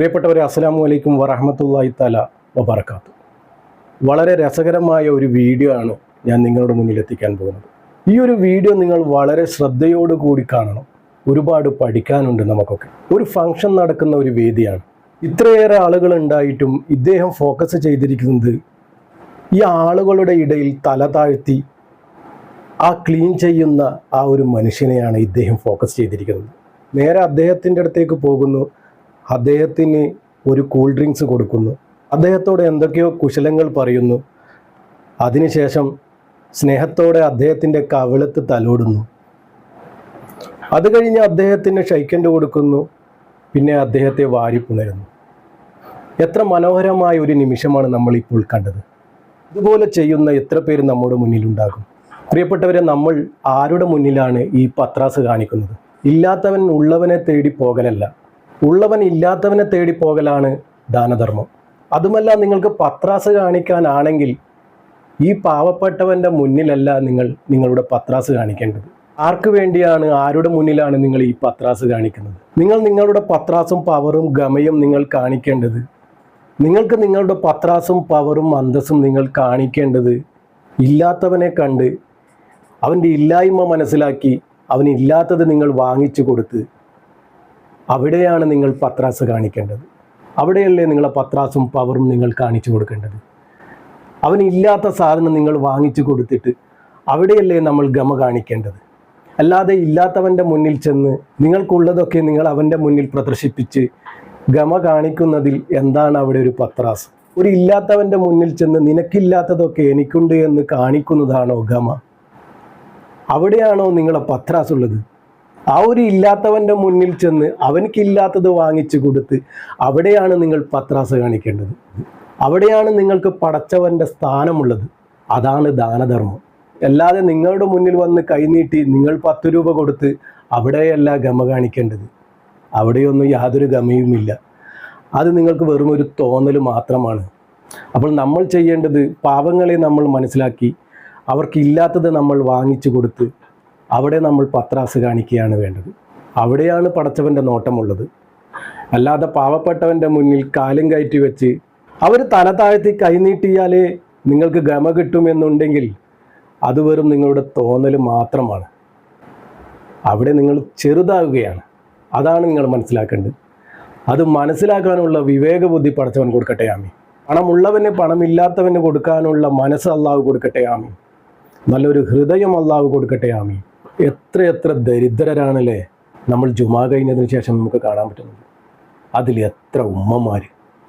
പ്രിയപ്പെട്ടവരെ അസ്സലാമു അലൈക്കും വറഹമത്തല്ലാഹി തല വബർക്കാത്തു വളരെ രസകരമായ ഒരു വീഡിയോ ആണ് ഞാൻ നിങ്ങളുടെ മുന്നിൽ എത്തിക്കാൻ പോകുന്നത്. ഈ ഒരു വീഡിയോ നിങ്ങൾ വളരെ ശ്രദ്ധയോട് കൂടി കാണണം. ഒരുപാട് പഠിക്കാനുണ്ട് നമുക്കൊക്കെ. ഒരു ഫംഗ്ഷൻ നടക്കുന്ന ഒരു വേദിയാണ്. ഇത്രയേറെ ആളുകൾ ഉണ്ടായിട്ടും ഇദ്ദേഹം ഫോക്കസ് ചെയ്തിരിക്കുന്നത് ഈ ആളുകളുടെ ഇടയിൽ തല താഴ്ത്തി ആ ക്ലീൻ ചെയ്യുന്ന ആ ഒരു മനുഷ്യനെയാണ് ഇദ്ദേഹം ഫോക്കസ് ചെയ്തിരിക്കുന്നത്. നേരെ അദ്ദേഹത്തിന്റെ അടുത്തേക്ക് പോകുന്നു. അദ്ദേഹത്തിന് ഒരു കൂൾ ഡ്രിങ്ക്സ് കൊടുക്കുന്നു. അദ്ദേഹത്തോട് എന്തൊക്കെയോ കുശലങ്ങൾ പറയുന്നു. അതിനുശേഷം സ്നേഹത്തോടെ അദ്ദേഹത്തിന്റെ കവിളത്ത് തലോടുന്നു. അത് കഴിഞ്ഞ് അദ്ദേഹത്തിന് ഷൈക്കൻഡ് കൊടുക്കുന്നു. പിന്നെ അദ്ദേഹത്തെ വാരിപ്പുണരുന്നു എത്ര മനോഹരമായ ഒരു നിമിഷമാണ് നമ്മൾ ഇപ്പോൾ കണ്ടത്. ഇതുപോലെ ചെയ്യുന്ന എത്ര പേര് നമ്മുടെ മുന്നിലുണ്ടാകും. പ്രിയപ്പെട്ടവരെ നമ്മൾ ആരുടെ മുന്നിലാണ് ഈ പത്രാസ് കാണിക്കുന്നത്? ഇല്ലാത്തവൻ ഉള്ളവനെ തേടി പോകലല്ല. ഉള്ളവൻ ഇല്ലാത്തവനെ തേടി പോകലാണ് ദാനധർമ്മം. അതുമല്ല നിങ്ങൾക്ക് പത്രാസ് കാണിക്കാനാണെങ്കിൽ ഈ പാവപ്പെട്ടവന്റെ മുന്നിലല്ല നിങ്ങൾ നിങ്ങളുടെ പത്രാസ് കാണിക്കേണ്ടത്. ആർക്ക് വേണ്ടിയാണ് ആരുടെ മുന്നിലാണ് നിങ്ങൾ ഈ പത്രാസ് കാണിക്കുന്നത്? നിങ്ങൾ നിങ്ങളുടെ പത്രാസും പവറും ഗമയും നിങ്ങൾ കാണിക്കേണ്ടത്? നിങ്ങൾക്ക് നിങ്ങളുടെ പത്രാസും പവറും അന്തസ്സും നിങ്ങൾ കാണിക്കേണ്ടത് ഇല്ലാത്തവനെ കണ്ട് അവന്റെ ഇല്ലായ്മ മനസ്സിലാക്കി അവനില്ലാത്തത് നിങ്ങൾ വാങ്ങിച്ചു കൊടുത്ത് അവിടെയാണ് നിങ്ങൾ പത്രാസ് കാണിക്കേണ്ടത്. അവിടെയല്ലേ നിങ്ങളെ പത്രാസും പവറും നിങ്ങൾ കാണിച്ചു കൊടുക്കേണ്ടത്. അവനില്ലാത്ത സാധനം നിങ്ങൾ വാങ്ങിച്ചു കൊടുത്തിട്ട് അവിടെയല്ലേ നമ്മൾ ഗമ കാണിക്കേണ്ടത്. അല്ലാതെ ഇല്ലാത്തവന്റെ മുന്നിൽ ചെന്ന് നിങ്ങൾക്കുള്ളതൊക്കെ നിങ്ങൾ അവന്റെ മുന്നിൽ പ്രദർശിപ്പിച്ച് ഗമ കാണിക്കുന്നതിൽ എന്താണ് അവിടെ ഒരു പത്രാസ്? ഒരു ഇല്ലാത്തവന്റെ മുന്നിൽ ചെന്ന് നിനക്കില്ലാത്തതൊക്കെ എനിക്കുണ്ട് എന്ന് കാണിക്കുന്നതാണോ ഗമ? അവിടെയാണോ നിങ്ങളെ പത്രാസ് ഉള്ളത് ആ ഒരു ഇല്ലാത്തവന്റെ മുന്നിൽ ചെന്ന് അവനക്കില്ലാത്തത് വാങ്ങിച്ചു കൊടുത്ത് അവിടെയാണ് നിങ്ങൾ പത്രാസ കാണിക്കേണ്ടത്. അവിടെയാണ് നിങ്ങൾക്ക് പടച്ചവന്റെ സ്ഥാനമുള്ളത്. അതാണ് ദാനധർമ്മം. അല്ലാതെ നിങ്ങളുടെ മുന്നിൽ വന്ന് കൈനീട്ടി നിങ്ങൾ പത്ത് രൂപ കൊടുത്ത് അവിടെയല്ല ഗമ കാണിക്കേണ്ടത്. അവിടെയൊന്നും യാതൊരു ഗമയുമില്ല. അത് നിങ്ങൾക്ക് വെറും ഒരു തോന്നൽ മാത്രമാണ്. അപ്പോൾ നമ്മൾ ചെയ്യേണ്ടത് പാവങ്ങളെ നമ്മൾ മനസ്സിലാക്കി അവർക്കില്ലാത്തത് നമ്മൾ വാങ്ങിച്ചു കൊടുത്ത് അവിടെ നമ്മൾ പത്രാസ് കാണിക്കുകയാണ് വേണ്ടത്. അവിടെയാണ് പടച്ചവന്റെ നോട്ടമുള്ളത്. അല്ലാതെ പാവപ്പെട്ടവന്റെ മുന്നിൽ കാലും കയറ്റി വെച്ച് അവർ തല താഴ്ത്തി കൈനീട്ടിയാലേ നിങ്ങൾക്ക് ഗമ കിട്ടുമെന്നുണ്ടെങ്കിൽ അത് വെറും നിങ്ങളുടെ തോന്നൽ മാത്രമാണ്. അവിടെ നിങ്ങൾ ചെറുതാവുകയാണ് അതാണ് നിങ്ങൾ മനസ്സിലാക്കേണ്ടത്. അത് മനസ്സിലാക്കാനുള്ള വിവേകബുദ്ധി പടച്ചവൻ കൊടുക്കട്ടെ ആമി പണമുള്ളവന് പണമില്ലാത്തവന് കൊടുക്കാനുള്ള മനസ്സ് അള്ളാഹു കൊടുക്കട്ടെ ആമി നല്ലൊരു ഹൃദയം അള്ളാഹു കൊടുക്കട്ടെ ആമി എത്ര എത്ര ദരിദ്രരാണല്ലേ നമ്മൾ ജുമാ കഴിഞ്ഞതിന് ശേഷം നമുക്ക് കാണാൻ പറ്റുന്നത്. അതിൽ എത്ര ഉമ്മമാർ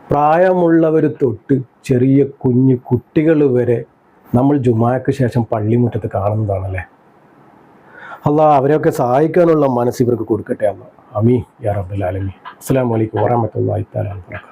പ്രായമുള്ളവർ തൊട്ട് ചെറിയ കുഞ്ഞു കുട്ടികൾ വരെ നമ്മൾ ജുമാക്ക് ശേഷം പള്ളിമുറ്റത്ത് കാണുന്നതാണല്ലേ. അല്ല അവരെയൊക്കെ സഹായിക്കാനുള്ള മനസ്സ് ഇവർക്ക് കൊടുക്കട്ടെ അല്ല അമീ യാ റബ്ബുൽ അലമി അസ്സലാമു അലൈക്കും വറഹ്മത്തുള്ളാഹി തആല വബറകാതുഹു